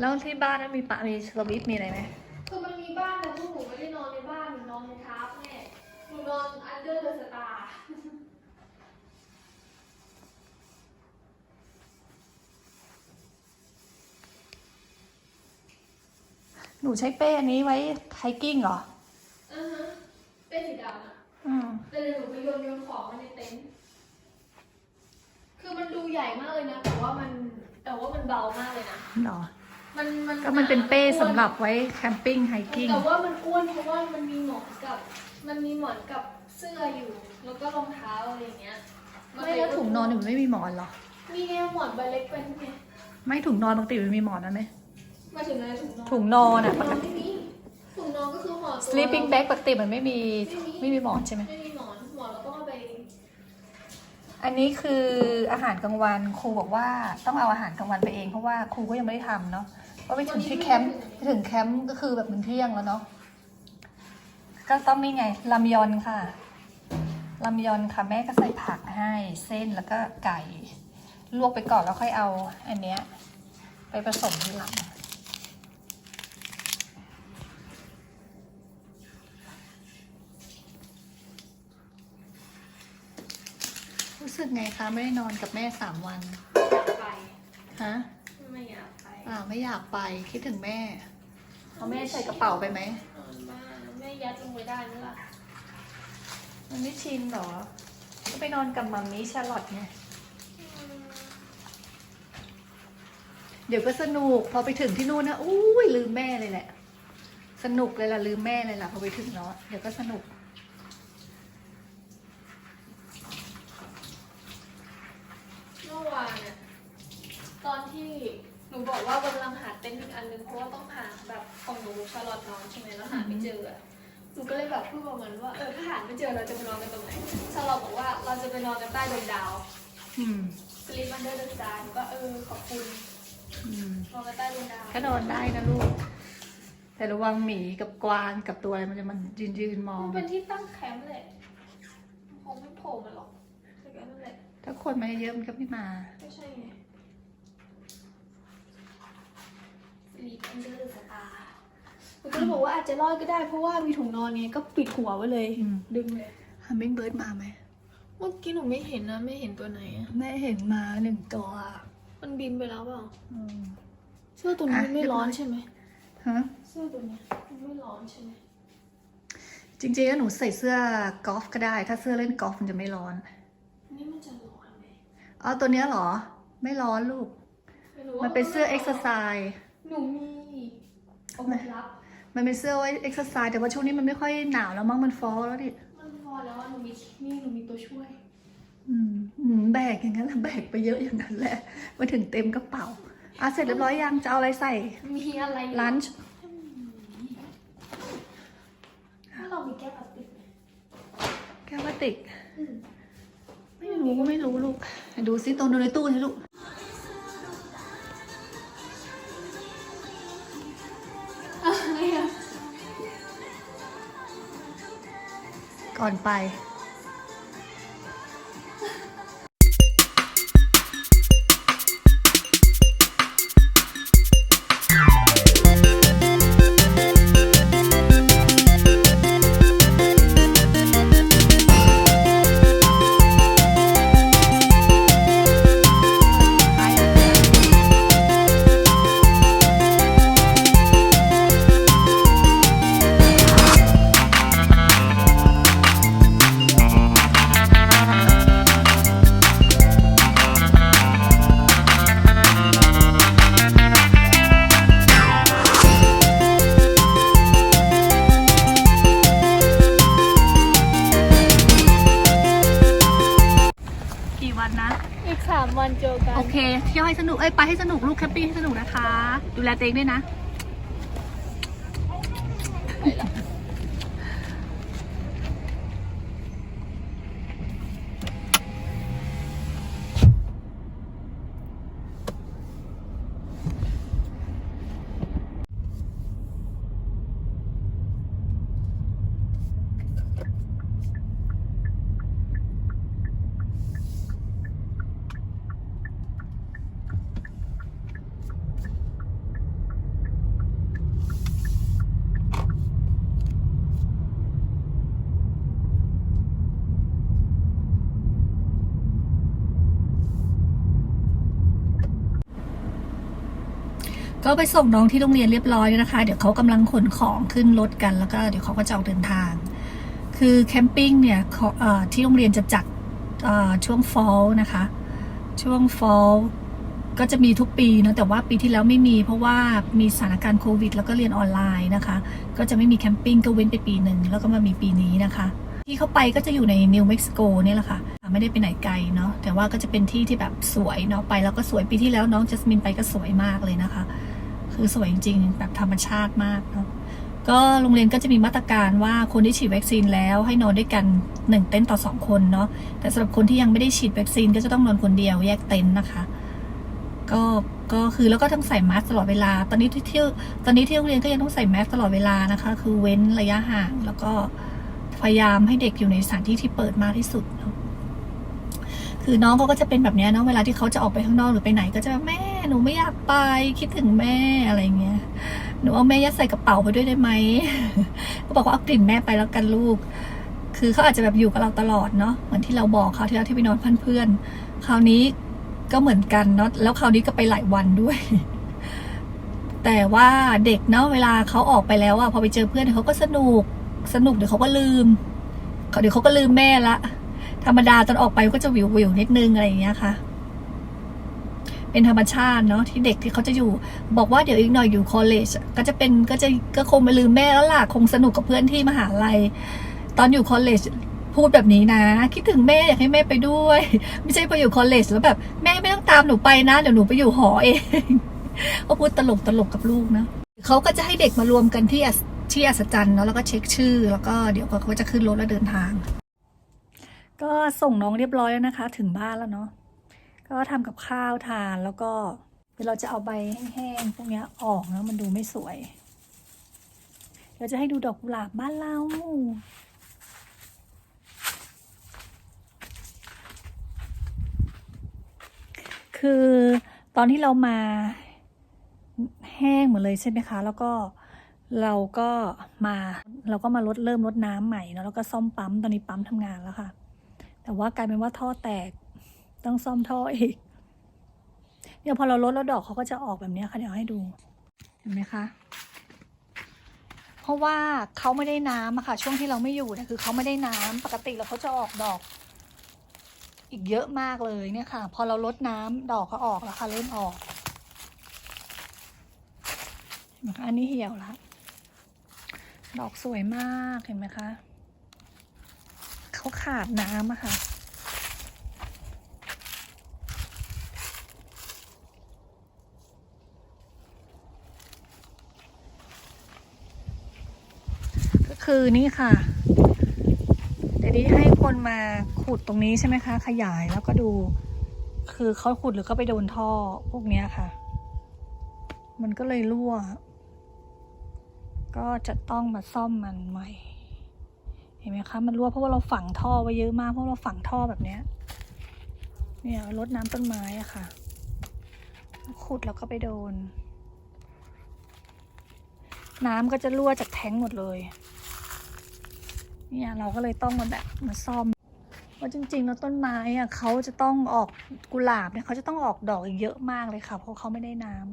แล้วที่บ้านนั้นมีปะมีสวิตช์มีอะไรไหมคือมันมีบ้านแต่พวกหนูไม่ได้นอนในบ้านหนูนอนในทาร์ปแม่หนูนอนอันเดอร์เดอะสตาร์หนูใช้เป้อันนี้ไว้ไฮกิ้งเหรออือฮะเป็นสีดำอะอืมแต่เดี๋ยวหนูไปโยนโยนของมาในเต็นท์คือมันดูใหญ่มากเลยนะ แต่ว่ามันแต่ว่ามันเบามากเลยนะ เหรอ มันมันก็มันเป็นเป้สำหรับไว้แคมปิ้งไฮกิ้งแต่ว่ามันอ้วนเพราะว่ามันมีหมอนกับ มันมีหมอนกับเสื้ออยู่ แล้วก็รองเท้าอะไรอย่างเงี้ยไม่แล้วถุงนอนเนี่ยมันไม่มีหมอนเหรอ มีแนวหมอนใบเล็กเป็นไงไม่ถุงนอนปกติมันมีหมอนนะไหมมาถึงอะไรถุงนอนถุงนอนอะถุงนอนไม่มีถุงนอนก็คือหมอนตัว sleeping bag ปกติมันไม่มีไม่มีไม่มีหมอนใช่ไหมไม่มีหมอนหมอนเราต้องเอาไป อันนี้คืออาหารกลางวันครูบอกว่าต้องเอาอาหารกลางวันไปเองเพราะว่าครูก็ยังไม่ได้ทำเนาะก็ไปถึงที่แคมป์ไปถึงแคมป์ก็คือแบบมันเที่ยงแล้วเนาะก็ต้องนี่ไงลำยอนค่ะลำยอนค่ะแม่ก็ใส่ผักให้เส้นแล้วก็ไก่ ลวกไปก่อนแล้วค่อยเอา อันเนี้ย ไปผสมทีหลัง สึกไงคะ ไม่ได้นอนกับแม่สามวันอยากไปฮะ ไม่อยากไปอ่าวไม่อยากไปคิดถึงแม่เอาแม่ใส่กระเป๋าไปไหม นอนบ้านแม่ยัดลงไปได้ไหมล่ะมันไม่ชินเหรอ ก็ไปนอนกับมัมมี่ชาร์ลอตไง เดี๋ยวก็สนุกพอไปถึงที่นู่นนะอุ้ยลืมแม่เลยแหละ สนุกเลยล่ะลืมแม่เลยล่ะพอไปถึงเนาะเดี๋ยวก็สนุก เมื่อวานเนี่ยตอนที่หนูบอกว่ากำลังหาเต็นท์อีกอันนึงเพราะว่าต้องหาแบบของหนูชาลอตนอนใช่ไหมแล้วหาไม่เจออะหนู ก็เลยแบบพูดประมาณว่าเออถ้าหาไม่เจอเราจะไปนอนกันตรงไหนชาลอตบอกว่าเราจะไปนอนกันใต้ดวงดาวอืม sleep under the star หนูก็เออขอบคุณอืมนอนกันใต้ดวงดาวก็นอนได้นะลูก แต่ระวังหมีกับกวางกับตัวอะไรมันจะมันยืนยืนมอง มันเป็นที่ตั้งแคมป์แหละมันคงไม่โผล่มาหรอกแต่ก็นั่นแหละถ้าคนมาเยอะมันก็ไม่มา ไม่ใช่ไง sleep under the star หนูก็เลยบอกว่าอาจจะรอดก็ได้เพราะว่ามีถุงนอนเนี่ยก็ปิดหัวไว้เลย อืม ดึงเลย ฮัมมิงเบิร์ดมาไหมเมื่อกี้หนูไม่เห็นนะไม่เห็นตัวไหนอะแม่เห็นมาหนึ่งตัวมันบินไปแล้วเปล่าอืม เสื้อตัวนี้อะมันไม่ร้อนใช่ไหมฮะ เสื้อตัวเนี้ยมันไม่ร้อนใช่ไหมจริงๆแล้วหนูใส่เสื้อกอล์ฟก็ได้ ถ้าเสื้อเล่นกอล์ฟมันจะไม่ร้อนอันนี่มันจะร้อนไหมอ๋อตัวเนี้ยเหรอ ไม่ร้อนลูก ไรู้ว่ามันเป็นเสื้อเอ็กซ์ไซส์หนูมีเอาไปรับ มันเป็นเสื้อไว้เอ็กซ์ไซส์แต่ว่าช่วงนี้มันไม่ค่อยหนาวแล้วมั้งมันฟอลแล้วดิ มันพอแล้วอะหนูมีนี่หนูมีตัวช่วย อืมอืมแบกอย่างนั้นแหละแบกไปเยอะอย่างนั้นแหละมาถึงเต็มกระเป๋าอะเสร็จเรียบร้อยยังจะเอาอะไรใส่มีอะไรลันช์ถ้าเรามีแก้วพลาสติกไหมแก้วพลาสติก อืม ไม่รู้ไม่รู้ลูก ดูซิตรงดูในตู้สิลูก ก่อนไป อีกสามวันเจอกันโอเคเที่ยวให้สนุกเอ้ยไปให้สนุกลูกแคมปิ้งให้สนุกนะคะ ดูแลตัวเองด้วยนะ ก็ไปส่งน้องที่โรงเรียนเรียบร้อยนะคะ เดี๋ยวเขากำลังขนของขึ้นรถกันแล้วก็เดี๋ยวเขาก็จะออกเดินทาง คือแคมปิ้งเนี่ยที่โรงเรียนจะจัดช่วง fall นะคะ ช่วง fall ก็จะมีทุกปีนะแต่ว่าปีที่แล้วไม่มี เพราะว่ามีสถานการณ์โควิด แล้วก็เรียนออนไลน์นะคะ ก็จะไม่มีแคมปิ้งก็เว้นไปปีหนึ่งแล้วก็มามีปีนี้นะคะ ที่เขาไปก็จะอยู่ในนิวเม็กซิโกเนี่ยแหละค่ะ ไม่ได้ไปไหนไกลเนาะแต่ว่าก็จะเป็นที่ที่แบบสวยเนาะไปแล้วก็สวยปีที่แล้วน้องจัสมินไปก็สวยมากเลยนะคะ คือสวยจริงๆแบบธรรมชาติมากเนาะก็โรงเรียนก็จะมีมาตรการว่าคนที่ฉีดวัคซีนแล้วให้นอนด้วยกันหนึ่งเต็นท์ต่อสองคนเนาะแต่สำหรับคนที่ยังไม่ได้ฉีดวัคซีนก็จะต้องนอนคนเดียวแยกเต็นท์นะคะก็ก็คือแล้วก็ต้องใส่มาสตลอดเวลา ตอนนี้ที่เที่ยวตอนนี้ที่โรงเรียนก็ยังต้องใส่แมสตลอดเวลานะคะ คือเว้นระยะห่าง แล้วก็พยายามให้เด็กอยู่ในสถานที่ที่เปิดมากที่สุดเนอะคือน้องเขาก็จะเป็นแบบนี้เนาะเวลาที่เขาจะออกไปข้างนอกหรือไปไหนก็จะแบบแม่ หนูไม่อยากไปคิดถึงแม่อะไรเงี้ยหนูเอาแม่ยัดใส่กระเป๋าไปด้วยได้ไหมก็บอกว่าเอากลิ่นแม่ไปแล้วกันลูก คือเขาอาจจะแบบอยู่กับเราตลอดเนาะเหมือนที่เราบอกเขาที่เราที่ไปนอนเพื่อนคราวนี้ก็เหมือนกันเนาะแล้วคราวนี้ก็ไปหลายวันด้วย แต่ว่าเด็กเนาะเวลาเขาออกไปแล้วอะพอไปเจอเพื่อนเขาก็สนุกสนุกเดี๋ยวเขาก็ลืมเดี๋ยวเขาก็ลืมแม่ละธรรมดาตอนออกไปก็จะวิววิวๆนิดนึงอะไรอย่างเงี้ยค่ะ เป็นธรรมชาติเนาะที่เด็กที่เขาจะอยู่ บอกว่าเดี๋ยวอีกหน่อยอยู่คอลเลจก็จะเป็นก็จะก็คงไปลืมแม่แล้วล่ะคงสนุกกับเพื่อนที่มหาลัย ตอนอยู่คอลเลจพูดแบบนี้นะ คิดถึงแม่อยากให้แม่ไปด้วย ไม่ใช่พออยู่คอลเลจแล้วแบบแม่ไม่ต้องตามหนูไปนะเดี๋ยวหนูไปอยู่หอเองก็พูดตลกตลกกับลูกนะเขาก็จะให้เด็กมารวมกันที่ที่อัศจรรย์เนาะแล้วก็เช็คชื่อ แล้วก็เดี๋ยวเขาจะขึ้นรถแล้วเดินทาง ก็ส่งน้องเรียบร้อยแล้วนะคะ ถึงบ้านแล้วเนาะ ก็ทำกับข้าวทานแล้วก็เดี๋ยวเราจะเอาใบแห้งๆพวกนี้ออกนะมันดูไม่สวย เดี๋ยวจะให้ดูดอกกุหลาบบ้านเราคือตอนที่เรามาแห้งหมดเลยใช่ไหมคะ แล้วก็เราก็มาเราก็มาลดเริ่มลดน้ำใหม่เนอะแล้วก็ซ่อมปั๊มตอนนี้ปั๊มทำงานแล้วค่ะ แต่ว่ากลายเป็นว่าท่อแตก ต้องซ่อมท่ออีกเนี่ยพอเราลดแล้วดอกเขาก็จะออกแบบนี้ค่ะเดี๋ยวให้ดูเห็นไหมคะเพราะว่าเขาไม่ได้น้ำอะค่ะ ช่วงที่เราไม่อยู่เนี่ยคือเขาไม่ได้น้ำปกติแล้วเขาจะออกดอก อีกเยอะมากเลยเนี่ยค่ะ พอเราลดน้ำดอกก็ออกแล้วค่ะเริ่มออกเห็นไหมคะอันนี้เหี่ยวล้วดอกสวยมากเห็นไหมคะเขาขาดน้ำอะค่ะ คือนี่ค่ะ เดี๋ยวนี้ให้คนมาขุดตรงนี้ใช่ไหมคะ ขยายแล้วก็ดู คือเขาขุดหรือเขาไปโดนท่อพวกเนี้ยค่ะ มันก็เลยรั่ว ก็จะต้องมาซ่อมมันใหม่ เห็นไหมคะ มันรั่วเพราะว่าเราฝังท่อไว้เยอะมาก เพราะเราฝังท่อแบบเนี้ย เนี่ยรดน้ำต้นไม้อะค่ะ ขุดแล้วก็ไปโดนน้ำก็จะรั่วจากแท้งหมดเลย เนี่ยเราก็เลยต้องมาแบบมาซ่อมว่าจริงๆแล้วต้นไม้อะเขาจะต้องออกกุหลาบเนี่ยเขาจะต้องออกดอกเยอะมากเลยค่ะ เพราะเขาไม่ได้น้ำ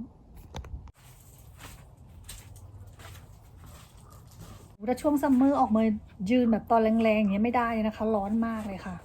ถ้าช่วงซัมเมอร์ออกมายืนแบบตอนแรงๆอย่างเงี้ยไม่ได้นะคะ ร้อนมากเลยค่ะ